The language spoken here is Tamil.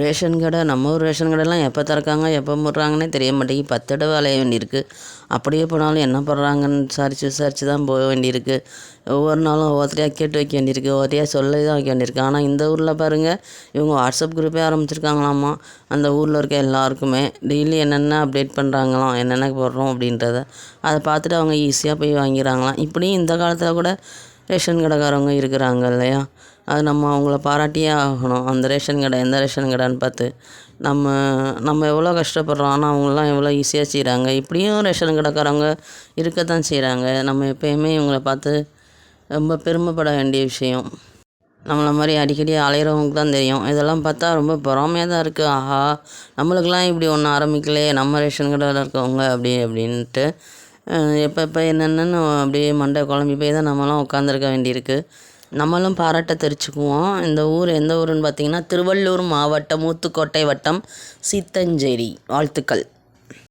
ரேஷன் கடை நம்ம ஊர் ரேஷன் கடைலாம் எப்போ திறக்காங்க எப்போ முடுறாங்கன்னே தெரிய மாட்டேங்கி பத்து தடவை அலைய வேண்டியிருக்கு. அப்படியே போனாலும் என்ன பண்ணுறாங்கன்னு விசாரித்து விசாரித்து தான் போக வேண்டியிருக்கு. ஒவ்வொரு நாளும் ஒவ்வொருத்தரையாக கேட்டு வைக்க வேண்டியிருக்கு ஒவ்வொருத்தையாக சொல்லி தான் வைக்க வேண்டியிருக்கு. ஆனால் இந்த ஊரில் பாருங்கள் இவங்க வாட்ஸ்அப் குரூப்பே ஆரம்பிச்சிருக்காங்களாமா? அந்த ஊரில் இருக்க எல்லாருக்குமே டெய்லி என்னென்ன அப்டேட் பண்ணுறாங்களாம் என்னென்ன போடுறோம் அப்படின்றத அதை பார்த்துட்டு அவங்க ஈஸியாக போய் வாங்கிடுறாங்களாம். இப்படியும் இந்த காலத்தில் கூட ரேஷன் கடைக்காரவங்க இருக்கிறாங்க இல்லையா? அது நம்ம அவங்கள பாராட்டியே ஆகணும். அந்த ரேஷன் கடை எந்த ரேஷன் கடைன்னு பார்த்து நம்ம நம்ம எவ்வளோ கஷ்டப்படுறோம். ஆனால் அவங்களாம் எவ்வளோ ஈஸியாக செய்கிறாங்க இப்படியும் ரேஷன் கடைக்காரவங்க இருக்கத்தான் செய்கிறாங்க நம்ம எப்பயுமே இவங்கள பார்த்து ரொம்ப பெருமைப்பட வேண்டிய விஷயம். நம்மளை மாதிரி அடிக்கடி அலையிறவங்களுக்கு தான் தெரியும். இதெல்லாம் பார்த்தா ரொம்ப பொறாமையாக தான் இருக்குது ஆஹா நம்மளுக்கெல்லாம் இப்படி ஒன்று ஆரம்பிக்கலையே. நம்ம ரேஷன் கடையில் இருக்கவங்க அப்படி அப்படின்ட்டு எப்போ எப்போ என்னென்னு அப்படியே மண்டை குழம்பி போய் தான் நம்மலாம் உட்காந்துருக்க வேண்டியிருக்கு. நம்மளும் பாராட்ட தெரிச்சுக்குவோம் இந்த ஊர் எந்த ஊருன்னு பார்த்தீங்கன்னா திருவள்ளூர் மாவட்டம் ஊத்துக்கோட்டை வட்டம் சித்தஞ்சேரி. வாழ்த்துக்கள்.